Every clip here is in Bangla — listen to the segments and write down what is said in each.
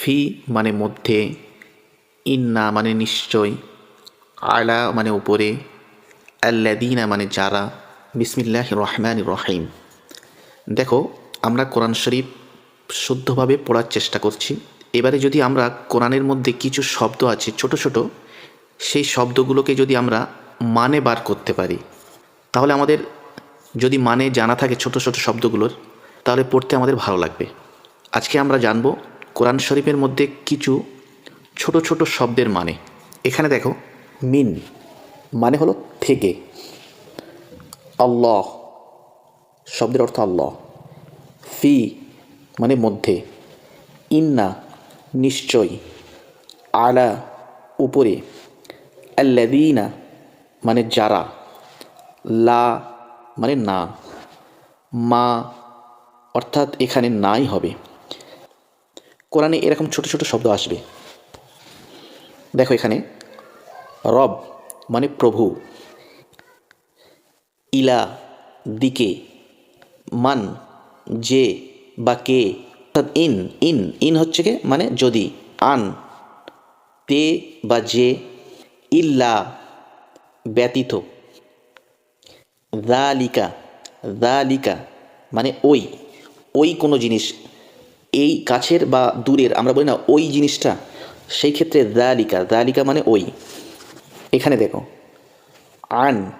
ফি মানে মধ্যে, ইন্না মানে নিশ্চয়, আলা মানে উপরে আল্লাদিনা মানে যারা বিসমিল্লাহ রহমান রহিম। দেখো, আমরা কোরআন শরীফ শুদ্ধভাবে পড়ার চেষ্টা করছি। এবারে যদি আমরা কোরআনের মধ্যে কিছু শব্দ আছে, ছোট ছোট, সেই শব্দগুলোকে যদি আমরা মানে বার করতে পারি, তাহলে আমাদের যদি মানে জানা থাকে ছোট ছোট শব্দগুলোর, তাহলে পড়তে আমাদের ভালো লাগবে। আজকে আমরা জানব কোরআন শরীফের মধ্যে কিছু ছোট ছোট শব্দের মানে। এখানে দেখো, মিন মানে হলো থেকে। আল্লাহ, শব্দের অর্থ আল্লাহ। ফি মানে মধ্যে। ইন্না নিশ্চয়। আলা উপরে। আল্লাদিনা মানে যারা। লা মানে না। মা অর্থাৎ এখানে নাই হবে। কোরআনে এরকম ছোট ছোট শব্দ আসবে। দেখো এখানে, রব মানে প্রভু, ইলা দিকে, মান, যে বা কে অর্থাৎ ইন ইন ইন হচ্ছে কে? মানে যদি, আন, তে বা যে, ইল্লা ব্যতীত, দালিকা দালিকা মানে ওই ওই কোনো জিনিস এই কাছের বা দূরের, আমরা বলি না ওই জিনিসটা, সেই ক্ষেত্রে দালিকা দালিকা মানে ওই। এখানে দেখো, আন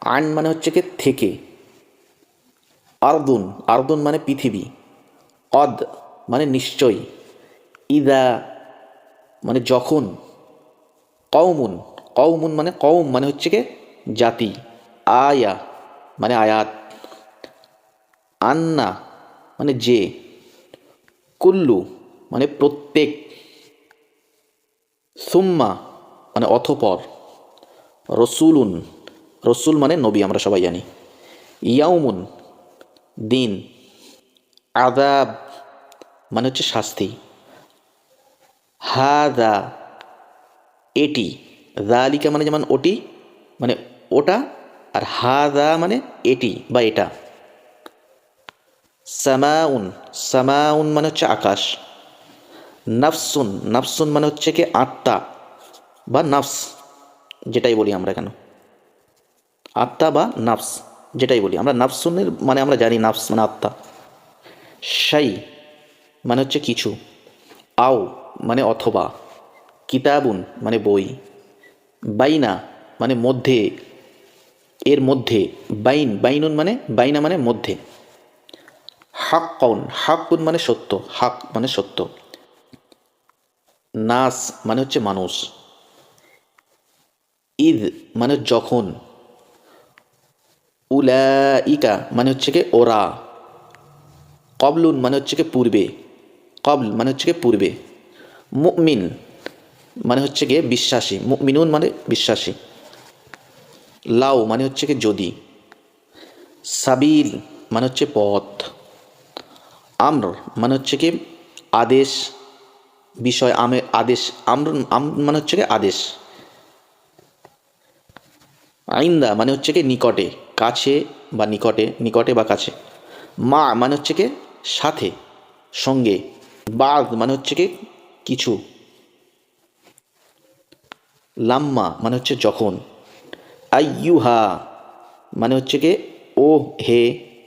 আন মানে হচ্ছে কি থেকে। আরদুন আরদুন মানে পৃথিবী। অদ মানে নিশ্চয় ইদা মানে যখন। কৌমুন কৌমুন মানে কৌম মানে হচ্ছে কি জাতি। আয়া মানে আয়াত। আন্না মানে যে। কুল্লু মানে প্রত্যেক। সুম্মা মানে অথপর। রসুলুন, রসুল মানে নবী, আমরা সবাই জানি। ইয়াউমুন, দিন। আদাব মানে হচ্ছে শাস্তি। হাদা এটি। দালিকা মানে যেমন ওটি মানে ওটা, আর হাদা মানে এটি বা এটা। সামাউন সামাউন মানে হচ্ছে আকাশ। নাফসুন নাফসুন মানে হচ্ছে কি আত্মা বা নাফস, যেটাই বলি আমরা কেন। আত্মা বা নাফস, যেটাই বলি। আমরা নাফসুনের মানে আমরা জানি নাফস মানে আত্মা। সাই মানে হচ্ছে কিছু। আও মানে অথবা। কিতাবুন মানে বই। বাইনা মানে মধ্যে। এর মধ্যে। বাইন, বাইনুন মানে বাইনা মানে মধ্যে। হাক কৌন হাকুন মানে সত্য হাক মানে সত্য। নাস মানে হচ্ছে মানুষ। ঈদ মানে যখন। উলাইকা মানে হচ্ছে কি ওরা। কবলুন মানে হচ্ছে কি পূর্বে। কবল মানে হচ্ছে কি পূর্বে। মুমিন মানে হচ্ছে গিয়ে বিশ্বাসী। মুমিনুন মানে বিশ্বাসী। লাউ মানে হচ্ছে কি যদি। সাবিল মানে হচ্ছে পথ। আমর মানে হচ্ছে কি আদেশ, বিষয় আমে, আদেশ আমর আম মানে হচ্ছে কি আদেশ। আইন্দা মানে হচ্ছে কি নিকটে, কাছে বা নিকটে নিকটে বা কাছে। মা মানে হচ্ছে কি সাথে, সঙ্গে। বাদ মানে হচ্ছে কি কিছু। লাম্মা মানে হচ্ছে যখন। আইয়ুহা মানে হচ্ছে কি ও হে।